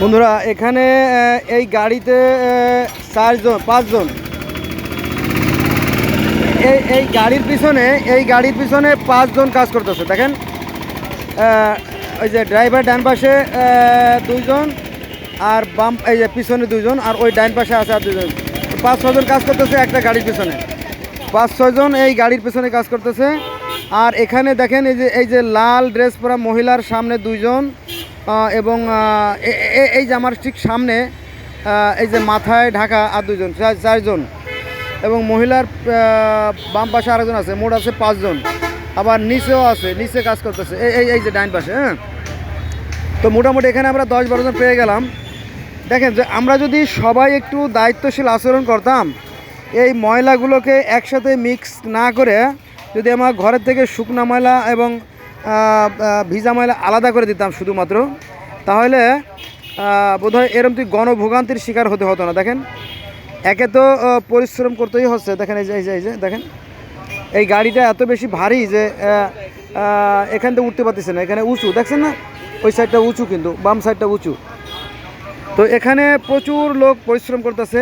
বন্ধুরা, এখানে এই গাড়িতে চারজন, পাঁচজন। এই এই গাড়ির পিছনে, এই গাড়ির পিছনে পাঁচজন কাজ করতেছে। দেখেন ওই যে ড্রাইভার ডান পাশে দুইজন, আর বাম, এই যে পিছনে দুইজন, আর ওই ডান পাশে আছে আর দুজন পাঁচ ছজন কাজ করতেছে একটা গাড়ির পিছনে। পাঁচ, ছয়জন এই গাড়ির পিছনে কাজ করতেছে। আর এখানে দেখেন এই যে এই যে লাল ড্রেস পরা মহিলার সামনে দুইজন এবং এই যে আমার ঠিক সামনে এই যে মাথায় ঢাকা আর দুজন চারজন। এবং মহিলার বাম পাশে আরেকজন আছে, মোট আছে পাঁচজন। আবার নিচেও আছে, নিচে কাজ করতেছে। এই এই যে ডাইন পাশে হ্যাঁ? তো মোটামুটি এখানে আমরা দশ বারো জন পেয়ে গেলাম। দেখেন যে, আমরা যদি সবাই একটু দায়িত্বশীল আচরণ করতাম, এই ময়লাগুলোকে একসাথে মিক্স না করে যদি আমার ঘরের থেকে শুকনা ময়লা এবং ভিজা ময়লা আলাদা করে দিতাম শুধুমাত্র, তাহলে বোধহয় এরম তুই গণভোগান্তির শিকার হতে হতো না। দেখেন, একে তো পরিশ্রম করতেই হচ্ছে। দেখেন, এই যে এই যে এই যে, দেখেন, এই গাড়িটা এত বেশি ভারী যে এখান থেকে উঠতে পারতেছে না। এখানে উঁচু, দেখছেন না? ওই সাইডটা উঁচু কিন্তু, বাম সাইডটা উঁচু। তো এখানে প্রচুর লোক পরিশ্রম করতেছে,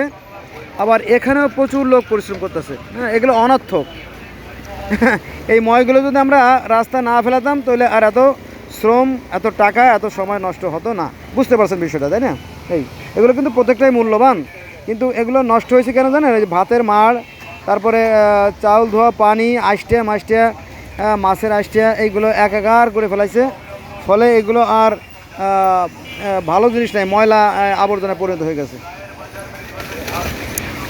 আবার এখানেও প্রচুর লোক পরিশ্রম করতেছে। হ্যাঁ এগুলো অনর্থক। এই ময়গুলো যদি আমরা রাস্তা না ফেলাতাম, তাহলে আর এত শ্রম, এত টাকা, এত সময় নষ্ট হতো না। বুঝতে পারছেন বিষয়টা, তাই না? এই, এগুলো কিন্তু প্রত্যেকটাই মূল্যবান। কিন্তু এগুলো নষ্ট হয়েছে কেন জানেন? এই ভাতের মাড়, তারপরে চাউল ধোয়া, পানি, আইসটিয়া, মাইসটিয়া মাছের আইসটিয়া, এইগুলো একাকার করে ফেলাইছে। ফলে এগুলো আর ভালো জিনিস নাই, ময়লা আবর্জনা পরিণত হয়ে গেছে।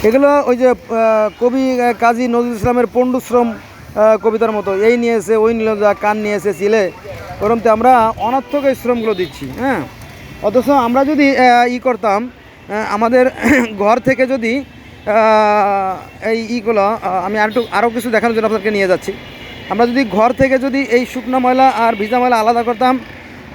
এগুলো ওই যে কবি কাজী নজরুল ইসলামের পণ্ডুশ্রম কবিতার মতো। এই নিয়ে নিয়েছে, ওই নিল, যা কান নিয়ে নিয়েছে, চিলে। ওরমতে আমরা অনার্থক এই শ্রমগুলো দিচ্ছি হ্যাঁ? অথচ আমরা যদি ই করতাম আমাদের ঘর থেকে যদি এই ইগুলো আমি আরেকটু, আরও কিছু দেখানোর জন্য আপনাদেরকে নিয়ে যাচ্ছি। আমরা যদি ঘর থেকে যদি এই শুকনো ময়লা আর ভিজা ময়লা আলাদা করতাম